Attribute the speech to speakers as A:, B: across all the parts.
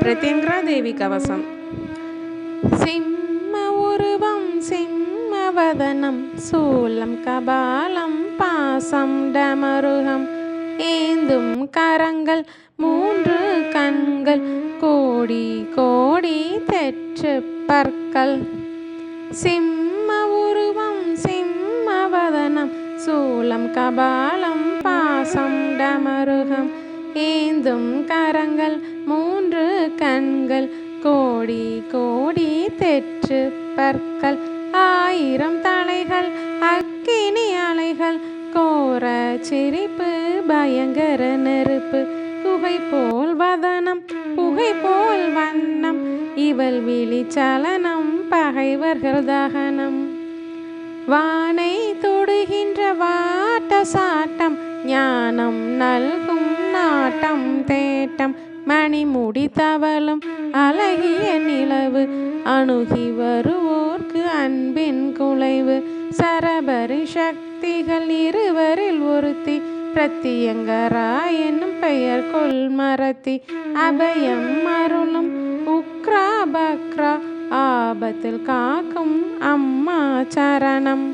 A: பிரத்யங்கரா தேவி கவசம் சிம்ம உருவம் சிம்மவதனம் சூலம் கபாலம் பாசம் டமருகம் ஏந்தும் கரங்கள் மூன்று கண்கள் கோடி கோடி தெற்று பற்கள். சிம்ம உருவம் சிம்மவதனம் சூலம் கபாலம் பாசம் டமருகம் ஏந்தும் கரங்கள் மூன்று கண்கள் கோடி கோடி தெற்று பற்கள் ஆயிரம் தலைகள் அக்கினி அலைகள் கோர சிரிப்பு பயங்கர நெருப்பு குகை போல் வதனம் புகை போல் வண்ணம் இவள் விழிச்சலனம் பகைவர்கள் தகனம். வானை தொடுகின்ற வாட்ட சாட்டம் ஞானம் நல்கும் நாட்டம் தேட்டம் மணிமுடி தவளும் அழகிய நிலவு அணுகி வருவோர்க்கு அன்பின் குலைவு. சரபரி சக்திகள் இருவரில் ஒருத்தி பிரத்தியங்கரா என்னும் பெயர் கொள் மரத்தி அபயம் அருளும் உக்ரா பக்ரா ஆபத்தில் காக்கும் அம்மா சரணம்.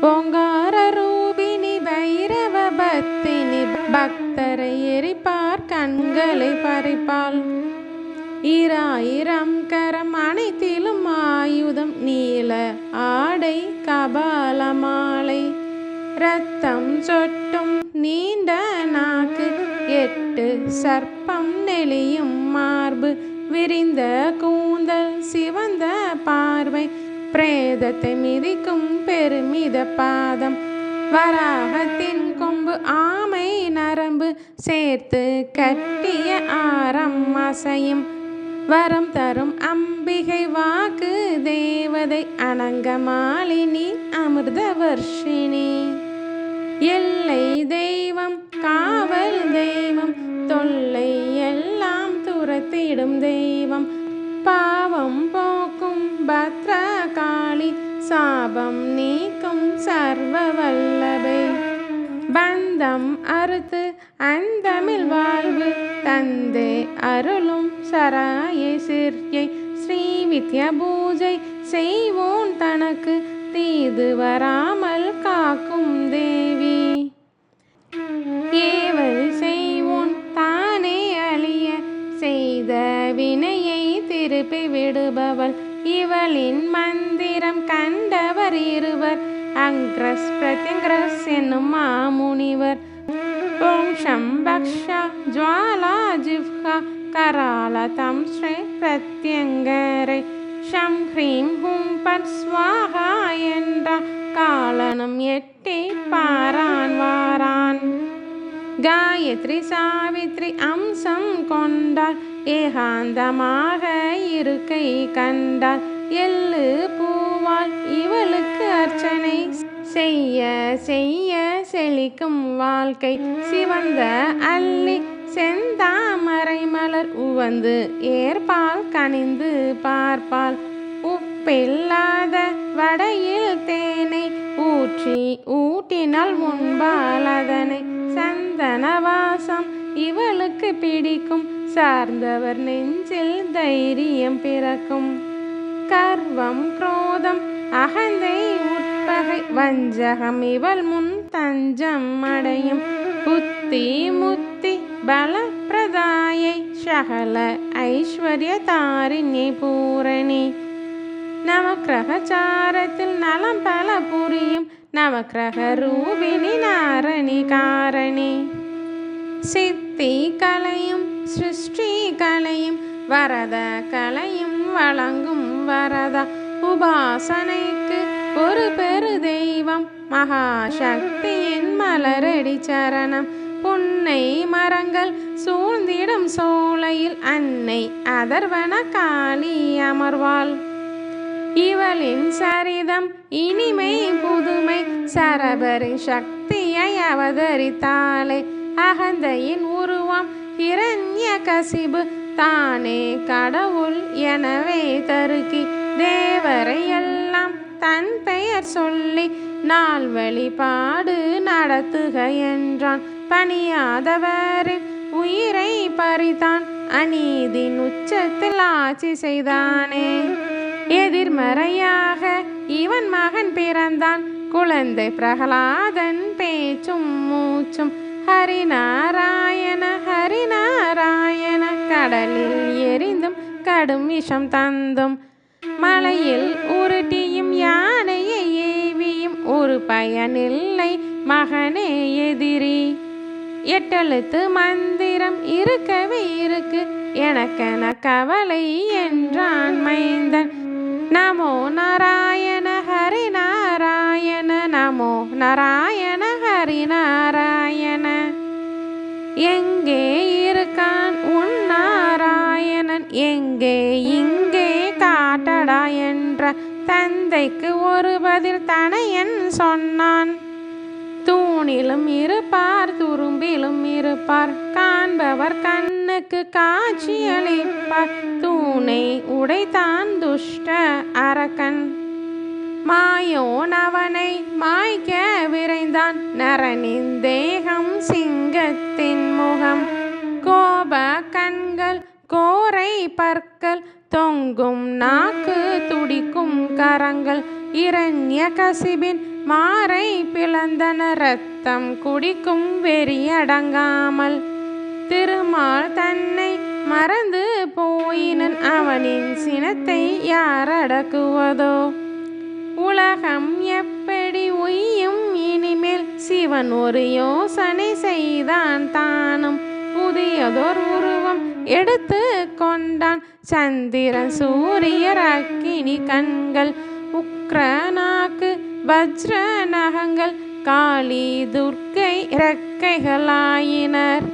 A: ஓங்கார ரூபி பைரவ பத்தினி பக்தரை எரிப்பார் கண்களை பறிப்பாள். ஈராயிரம் கரம் அனைத்திலும் ஆயுதம் நீல ஆடை கபால மாலை. ரத்தம் சொட்டும் நீண்ட நாக்கு எட்டு சர்ப்பம் நெளியும் மார்பு விரிந்த கூந்தல் சிவந்த பார்வை. பிரேதத்தை மிதிக்கும் பெருமித பாதம் வராகத்தின் கொம்பு ஆமை நரம்பு சேர்த்து கட்டிய ஆரம் அசையும். வரம் தரும் அம்பிகை வாக்கு தேவதை அனங்க மாலினி அமிர்த வர்ஷினி. எல்லை தெய்வம் காவல் தெய்வம் தொல்லை எல்லாம் துரத்திடும் தெய்வம். பாவம் போக்கும் பத்ரகாளி சாபம் நீக்கும் சர்வ பந்தம் அறுத்து அந்தமிழ் வாழ்வு தந்தே அருளும் சராயை சிற்யை. ஸ்ரீ வித்யா பூஜை செய்வோன் தனக்கு தீது வராமல் காக்கும் தேவி. ஏவல் செய்வோன் தானே அழிய செய்த வினையை திருப்பி விடுபவள். இவளின் மந்திரம் கண்டவர் இருவர். அங்கிரஸ் பிரதிங்கிரஸ் என்னும் மாமுனிவர். ஓம் சம்பக்ஷா ஜுவாலா ஜிவ்ஹா கரால தம் ஸ்ரீ பிரத்யங்கரை ஷம் ஹ்ரீம் ஹும் பட் ஸ்வாகா என்ற காலனும் எட்டி பாரான் வாரான். காயத்ரி சாவித்ரி அம்சம் கொண்டாள். ஏகாந்தமாக இருக்கை கண்டாள். எள்ளு பூவால் இவளுக்கு அர்ச்சனை செய்ய செய்ய செழிக்கும் வாழ்க்கை சிவந்த அல்லி செந்தாமரை மலர் உவந்து ஏற்பால் கனிந்து பார்ப்பால் உப்பில்லாத வடையில் தேனை ஊற்றி ஊட்டினால் முன்பால் அதனை சந்தனவாசம் இவளுக்கு பிடிக்கும். சார்ந்தவர் நெஞ்சில் தைரியம் பிறக்கும். கர்வம் குரோதம் அகந்தை உட்பகை வஞ்சகம் இவள் முன் தஞ்சம் அடையும். புத்தி முத்தி பலப்பிரதாயை சகல ஐஸ்வர்ய தாரிணி பூரணி. நவக்கிரகச்சாரத்தில் நலம் பல புரியும். நவக்கிரக ரூபிணி நாரணி காரணி. சித்தி கலையும் சிருஷ்டி கலையும் வரத கலையும் வழங்கும் வரதா. உபாசனைக்கு ஒரு பெரு தெய்வம். மகாசக்தியின் மலரடி சரணம். புன்னை மரங்கள் சூழ்ந்திடும் சோலையில் அன்னை அதர்வன காளி அமர்வாள். இவளின் சரிதம் இனிமை புதுமை. சரபரி சக்தியை அவதரித்தாளே. அகந்தையின் உருவம் இரண்ய கசிபு. தானே கடவுள் எனவே தருக்கி தேவரையெல்லாம் தன் பெயர் சொல்லி நாள் வழிபாடு நடத்துக என்றான் பணியாதவரின் உயிரை பறித்தான். அநீதின் உச்சத்தில் ஆட்சி செய்தானே. எதிர்மறையாக இவன் மகன் பிறந்தான். குழந்தை பிரகலாதன் பேச்சும் மூச்சும் ஹரிநாராயண ஹரிநாராயண கடலில் எரிந்தும் கடும் விஷம் தந்தும் மலையில் உருட்டியும் யானையை ஏவியும் ஒரு பயனில்லை மகனே எதிரி. எட்டெழுத்து மந்திரம் இருக்கவே இருக்கு எனக்கென கவலை என்றான் மைந்தன். நமோ நாராயண ஹரி நாராயண நமோ நாராயண ஹரி நாராயண. எங்கே இருக்கான் உன் நாராயணன்? எங்கே இங்கே காட்டடா என்ற தந்தைக்கு ஒரு பதில் தனையன் சொன்னான். தூணிலும் இருப்பார் துரும்பிலும் இருப்பார் காண்பவர் கண்ணுக்கு காட்சியளிப்பார் தூணை உடைத்தான் துஷ்ட அரக்கன். மாயோன் அவனை மாய்க்க விரைந்தான். நரனின் தேகம் சிங்கத்தின் முகம். கோப கண்கள் கோரை பற்கள் தொங்கும் நாக்கு துடிக்கும் கரங்கள் இரண்ய கசிபின் மாறை பிளந்தன ரத்தம் குடிக்கும் வெறியடங்காமல் திருமால் தன்னை மறந்து போயினன் அவனின் சினத்தை யார் அடக்குவதோ? உலகம் எப்படி உய்யும்? இனிமேல் சிவன் ஒரு யோசனை செய்தான் தானும். புதியதோர் உருவம் எடுத்து கொண்டான். சந்திரன் சூரியர் அக்கினி கண்கள் உக்ரனாக்கு வஜ்ர நகங்கள் காளி துர்க்கை இறக்கைகளாயினர்.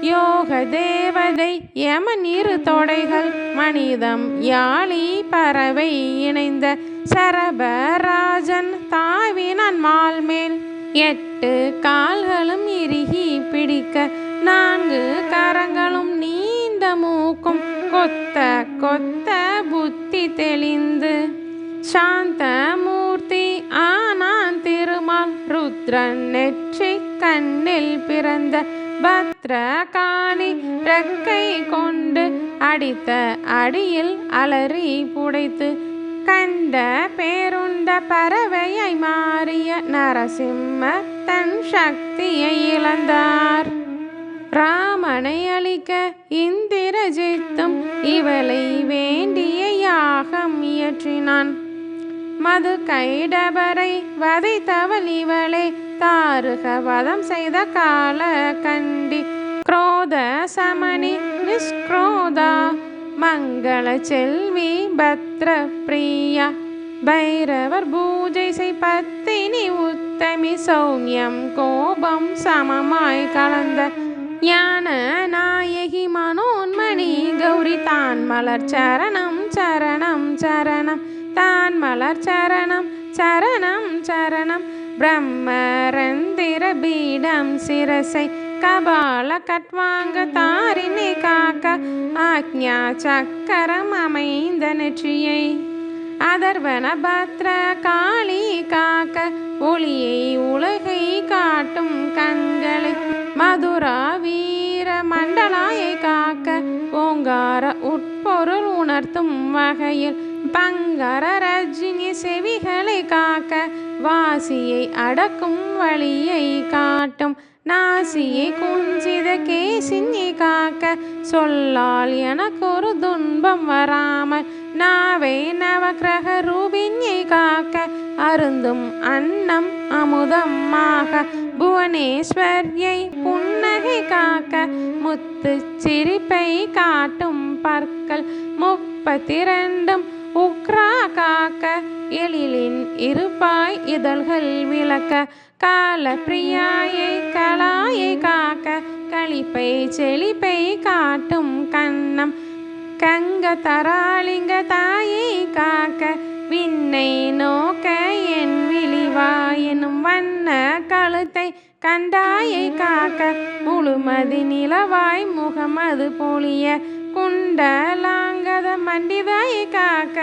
A: யோக தேவதை யமன் இரு தொடைகள் மனிதம் யாழி பறவை இணைந்த சரபராஜன் தாவினான் மால் மேல் எட்டு கால்களும் இறுகி பிடிக்க நான்கு கரங்களும் நீந்த மூக்கும். கொத்த கொத்த புத்தி தெளிந்து. சாந்த மூர்த்தி ஆனான் திருமால். ருத்ரன் நெற்றி கண்ணில் பிறந்த பத்ர காணி ரெக்கை கொண்டு அடித்த அடியில் அலறி புடைத்து. கண்ட பேருண்ட பறவையை மாறிய நரசிம்ம தன் சக்தியை இழந்தார். ராமனை அழிக்க இந்திரஜித்தும் இவளை வேண்டிய யாகம் இயற்றினான். மது கைடபரை வதைத்தவள் இவளை தாருக வதம் செய்த கால கண்டி. குரோத சமணி நிஷ்க்ரோதா மங்கள செல்வி பத்ர பிரியா. பைரவர் பூஜை செய் பத்தினி உத்தமி சௌமியம் கோபம் சமமாய் கலந்த ஞான நாயகி மனோன்மணி கௌரி தான் மலர் சரணம் சரணம் சரணம். தான் மலர் சரணம் சரணம் சரணம். பிரம்மரந்திர பீடம் சிரசை கபால கட்வாங்க தாரினை காக்க ஆக்ஞா சக்கரம் அமைந்த நெற்றியை அதர்வன பத்ர காளி காக்க ஒளியை உலகை காட்டும் கண்கள் மதுரா வீர மண்டலாயை காக்க ஓங்கார உட்பொருள் உணர்த்தும் வகையில் பங்கர ரஜினி செவிகளை காக்க வாசியை அடக்கும் வழியை காட்டும். நாசியை குஞ்சித கேசிஞ்சி காக்க சொல்லால் எனக்கு ஒரு துன்பம் வராமல் நாவை நவக்கிரக ரூபிஞ்சி காக்க அருந்தும் அன்னம் அமுதமாக புவனேஸ்வரியை புன்னகை காக்க முத்து சிரிப்பை காட்டும் பற்கள் முப்பத்திரண்டும் உக்ரா காக்க எழிலின் இருப்பாய் இதழ்கள் விளக்க கால பிரியாயை கலாயை காக்க களிப்பை செழிப்பை காட்டும் கண்ணம் கங்க தராளிங்க தாயை காக்க விண்ணை நோக்க என் விழிவாயனும் வண்ண கழுத்தை கண்டாயை காக்க முழுமதி நிலவாய் முகமது பொழிய குண்டலாங்கத மண்டிதாயை காக்க.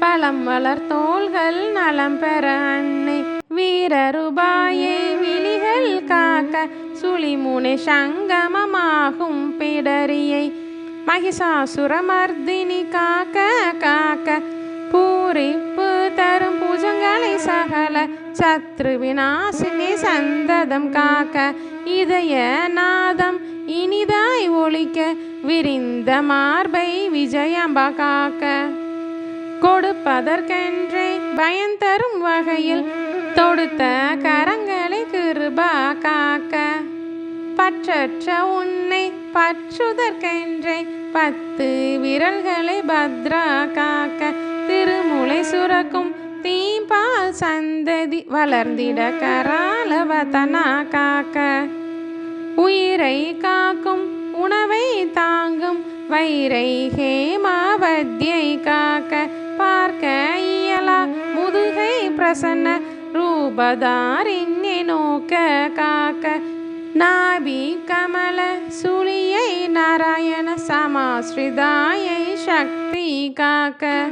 A: பழம் வளர் தோள்கள் நலம் பெற அன்னை வீரருபாயை விழிகள் காக்க சுழிமுனை சங்கமமாகும் பிடரியை மகிஷாசுரமர்தினி காக்க காக்க. பூரிப்பு தரும் பூஜங்களை சகல சத்ரு விநாசினி சந்ததம் காக்க இதய நாதம் இனிதாய் ஒழிக்க விரிந்த மார்பை விஜயம்பா காக்க. கொடுப்பதற்கென்றே பயந்தரும் வகையில் தொடுத்த கரங்களை கிருபா காக்க. பற்றற்ற உன்னை பற்றுதற்கென்றே பத்து விரல்களை பத்ரா காக்க. திருமுலை சுரக்கும் தீம்பால் சந்ததி வளர்ந்திட கராலவதனா காக்க. உயிரை காக்கும் உணவை தாங்கும் வைரை ஹேமாவத்யை காக்க. பார்க்க இயலா முதுகை பிரசன்ன ரூபதாரின்யை நோக்க காக்க. நாபி கமல சுழியை நாராயண சமாஸ்ரிதாயை சக்தி காக்க.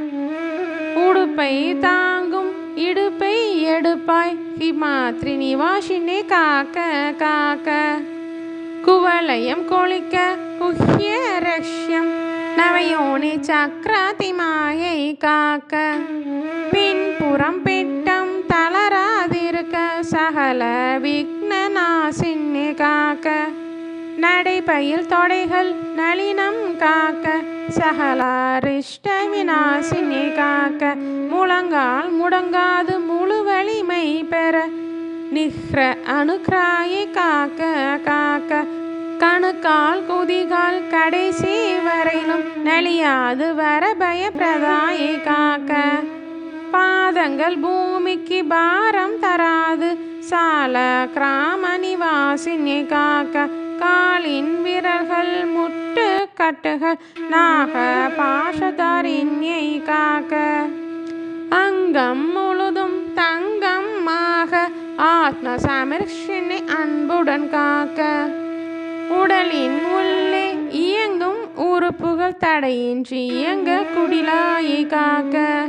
A: உடுப்பை தாங்க இடுப்பை எடுப்பாய். ஹிமாத்ரி நிவாசினே காக்க காக்க. குவலயம் கொளிக்க குஹ்ய ரஷ்யம். நவயோனி சக்கராதி மாயை காக்க. பின்புறம் பெட்ட பயில் தொடைகள் நளினம் காக்க சகலாரிஷ்ட விநாசினி காக்க முழங்கால் முடங்காது முழு வலிமை பெற நிஹ்ர அணுக்ராயை காக்க காக்க. கணுக்கால் குதிகால் கடைசி வரையிலும் நலியாது வர பயப்பிரதாயை காக்க. பாதங்கள் பூமிக்கு பாரம் தராது சால கிராம நிவாசினி காக்க. காலின் விரல்கள் முட்டு கட்டுகள். நாக பாஷதாரிண்யை காக்க. அங்கம் முழுதும் தங்கமாக ஆத்ம சமர்ஷினை அன்புடன் காக்க. உடலின் உள்ளே இயங்கும் உறுப்புகள் தடையின்றி இயங்க குடிலாயை காக்க.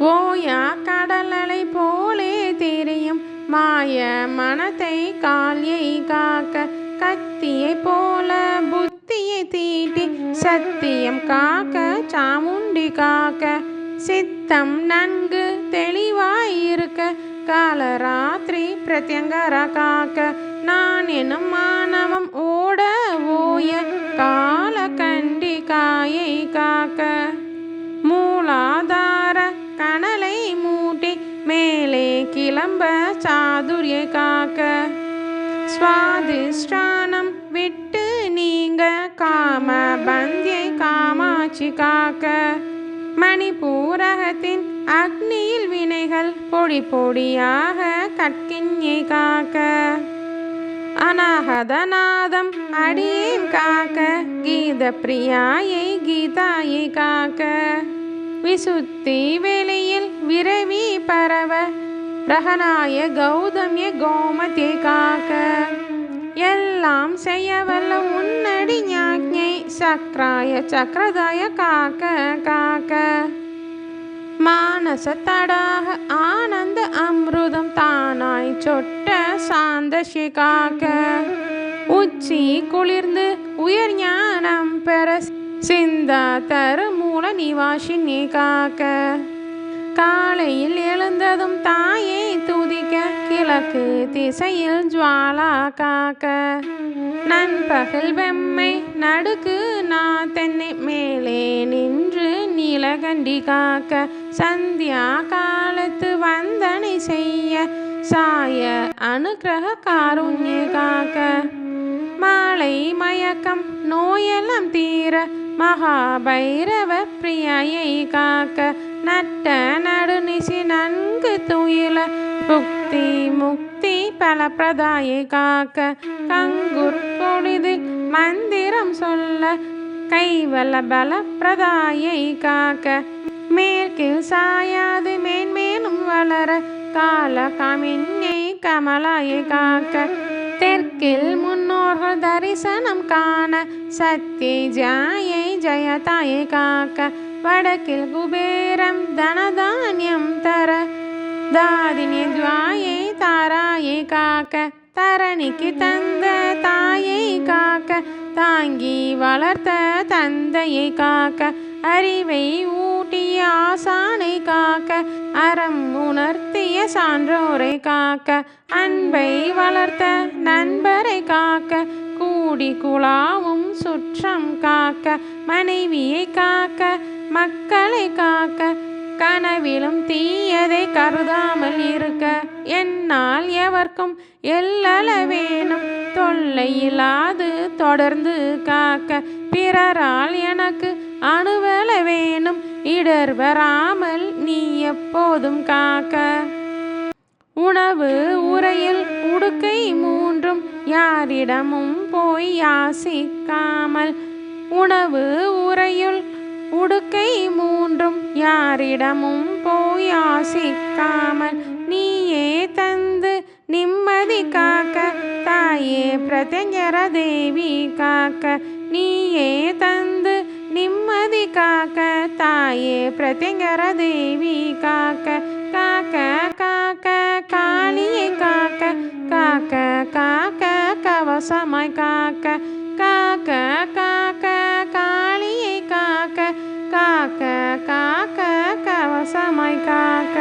A: ஓயா கடலலை போலே தெரியும். மாய மனத்தை காலியை காக்க. கத்தியை போல புத்தியை தீட்டி சத்தியம் காக்க சாமுண்டி காக்க சித்தம் நன்கு தெளிவாயிருக்க காலராத்திரி பிரத்யங்கர காக்க. நான் எனும் மானவம் ஓட ஓய கால கண்டி காயை காக்க. மூலாதார கனலை மூட்டி மேலே கிளம்ப சாதுரிய காக்க. சுவாதிஷ்டானம் விட்டு நீங்க காம பந்தியை காமாட்சி காக்க. மணிப்பூரகத்தின் அக்னியில் வினைகள் பொடி பொடியாக கற்கின்யை காக்க. அநாகதநாதம் அடியேன் காக்க கீத பிரியாயை கீதாயை காக்க. விசுத்தி வெளியில் விரவி பரவ பிரகனாய கௌதமிய கோமத்தை எல்லாம் செய்ய வல்ல உன்னடி ஞாக்ஞை சக்ராய சக்கரதாய காக்க காக்க. மானச தடாக ஆனந்த அமிர்தம் தானாய் சொட்ட சாந்த சிகாக்க உச்சி குளிர்ந்து உயர் ஞானம் பெற சிந்தா தரு மூல நிவாசி நீ காக்க. காலையில் எழுந்ததும் தாயை துதிக்க கிழக்கு திசையில் ஜுவாலா காக்க. நண்பகல் வெம்மை நடுக்கு நான் தென்னை மேலே நின்று நீலகண்டி காக்க. சந்தியா காலத்து வந்தனை செய்ய சாய அனுகிரக காருண்ய காக்க. மாலை மயக்கம் நோயெல்லாம் தீர மகாபைரவ பிரியை காக்க. நட்ட நடுநிசி நன்கு துயில புக்தி முக்தி பலப்பிரதாயை காக்க. கங்குர் பொழுதில் மந்திரம் சொல்ல கைவல பலப்பிரதாயை காக்க. மேற்கில் சாயாது மேன்மேலும் வளர கால கமின்யை கமலாயை காக்க. தெற்கில் முன்னோர்கள் தரிசனம் காண சத்திய ஜாயை ஜயதாயை காக்க. வடக்கில் குபேரம் தனதானியம் தர தாதினி துவாயை தாராயை காக்க. தரணிக்கு தந்த தாயை காக்க. தாங்கி வளர்த்த தந்தையை காக்க. அறிவை ஊட்டிய ஆசானை காக்க. அறம் உணர்த்திய சான்றோரை காக்க. அன்பை வளர்த்த நண்பரை காக்க. கூடி குழாவும் சுற்றம் காக்க. மனைவியை காக்க. மக்களை காக்க. கனவிலும் தீயதை கருதாமல் இருக்க என்னால் எவர்க்கும் எல்லள வேணும் தொல்லையில்லாது தொடர்ந்து காக்க பிறரால் எனக்கு அணுவல வேணும் இடர் வராமல் நீ எப்போதும் காக்க. உணவு உரையில் உடுக்கை மூன்றும் யாரிடமும் போய் யாசிக்காமல் உணவு உரையுள் உடுக்கை மூன்றும் யாரிடமும் போய் நீயே தந்து நிம்மதி காக்க தாயே பிரத்யங்கர தேவி காக்க நீயே தந்து நிம்மதி காக்க தாயே பிரத்யங்கர தேவி காக்க காக்க காக்க காளியை காக்க காக்க காக்க கவசமாய் காக்க காக்க கவசமாய் காக்க.